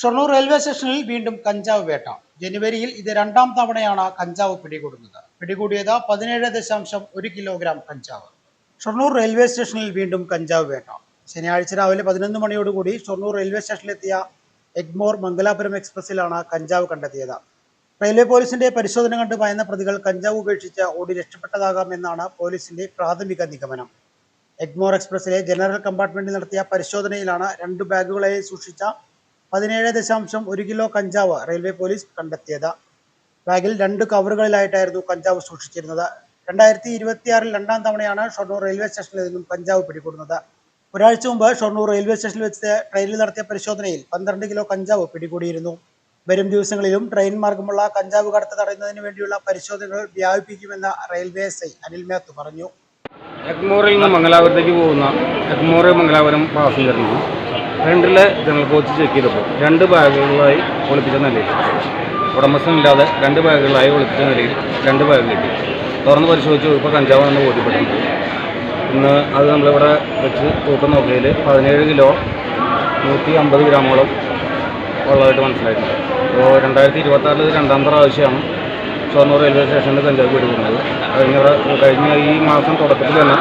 Shoranur railway സ്റ്റേഷനിൽ വീണ്ടും കഞ്ചാവ് വേട്ട. ജനുവരിയിൽ ഇത് രണ്ടാം തവണയാണ് കഞ്ചാവ് പിടികൂടുന്നത്. പിടികൂടിയത് പതിനേഴ് ദശാംശം ഒരു കിലോഗ്രാം കഞ്ചാവ്. ഷൊർണൂർ റെയിൽവേ സ്റ്റേഷനിൽ വീണ്ടും കഞ്ചാവ് വേട്ട. ശനിയാഴ്ച രാവിലെ പതിനൊന്ന് മണിയോടുകൂടി ഷൊർണൂർ റെയിൽവേ സ്റ്റേഷനിലെത്തിയ എഗ്മോർ മംഗലാപുരം എക്സ്പ്രസിലാണ് കഞ്ചാവ് കണ്ടെത്തിയത്. റെയിൽവേ പോലീസിന്റെ പരിശോധന കണ്ട് ഭയന്ന പ്രതികൾ കഞ്ചാവ് ഉപേക്ഷിച്ച് ഓടി രക്ഷപ്പെട്ടതാകാമെന്നാണ് പോലീസിന്റെ പ്രാഥമിക നിഗമനം. എഗ്മോർ എക്സ്പ്രസിലെ ജനറൽ കമ്പാർട്ട്മെന്റിൽ നടത്തിയ പരിശോധനയിലാണ് രണ്ട് ബാഗുകളായി സൂക്ഷിച്ച പതിനേഴ് ദശാംശം ഒരു കിലോ കഞ്ചാവ് റെയിൽവേ പോലീസ് കണ്ടെത്തിയത്. ബാഗിൽ രണ്ട് കവറുകളിലായിട്ടായിരുന്നു കഞ്ചാവ് സൂക്ഷിച്ചിരുന്നത്. രണ്ടായിരത്തി ഇരുപത്തിയാറിൽ രണ്ടാം തവണയാണ് ഷൊർണൂർ റെയിൽവേ സ്റ്റേഷനിൽ നിന്നും കഞ്ചാവ് പിടികൂടുന്നത്. ഒരാഴ്ച മുമ്പ് ഷൊർണൂർ റെയിൽവേ സ്റ്റേഷനിൽ വെച്ച് ട്രെയിനിൽ നടത്തിയ പരിശോധനയിൽ പന്ത്രണ്ട് കിലോ കഞ്ചാവ് പിടികൂടിയിരുന്നു. വരും ദിവസങ്ങളിലും ട്രെയിൻ മാർഗമുള്ള കഞ്ചാവ് കടത്ത് തടയുന്നതിന് വേണ്ടിയുള്ള പരിശോധനകൾ വ്യാപിപ്പിക്കുമെന്ന് railway S I Anil Mehta പറഞ്ഞു. എഗ്മോറിൽ നിന്ന് മംഗലാപുരത്തേക്ക് പോകുന്ന എഗ്മോർ മംഗലാപുരം പാസഞ്ചറിന് ഫ്രണ്ടിലെ ജനറൽ കോച്ച് ചെക്ക് ചെയ്തപ്പോൾ രണ്ട് ബാഗുകളായി ഒളിപ്പിച്ച നിലയിൽ. ഉടമസ്ഥനില്ലാതെ രണ്ട് ബാഗുകളായി ഒളിപ്പിച്ച നിലയിൽ രണ്ട് ബാഗ് കിട്ടി. തുറന്ന് പരിശോധിച്ച് ഇപ്പോൾ കഞ്ചാവാണെന്ന് ബോധ്യപ്പെട്ടിട്ടുണ്ട്. ഇന്ന് അത് നമ്മളിവിടെ വെച്ച് തൂക്കം നോക്കിയതിൽ പതിനേഴ് കിലോ നൂറ്റി അമ്പത് ഗ്രാമോളം ഉള്ളതായിട്ട് മനസ്സിലായിട്ടുണ്ട്. അപ്പോൾ രണ്ടായിരത്തി ഇരുപത്താറിൽ രണ്ടാം പ്രാവശ്യമാണ് ഷൊർണൂർ റെയിൽവേ സ്റ്റേഷനിൽ കഞ്ചാവ് പിടിക്കുന്നത് കഴിഞ്ഞ കഴിഞ്ഞ ഈ മാസം തുടക്കത്തിൽ തന്നെ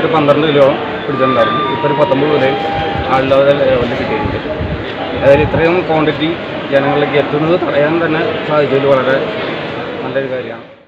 ഒരു പന്ത്രണ്ട് കിലോ പിടിച്ചിട്ടുണ്ടായിരുന്നു. ഇപ്പോൾ ഒരു പത്തൊമ്പത് കിലോയും ആളില്ലാതെ ലെവലിൽ കിട്ടിയിട്ടുണ്ട്. അതായത് ഇത്രയും ക്വാണ്ടിറ്റി ജനങ്ങളിലേക്ക് എത്തുന്നത് തടയാൻ തന്നെ സാധിച്ചതിൽ വളരെ നല്ലൊരു കാര്യമാണ്.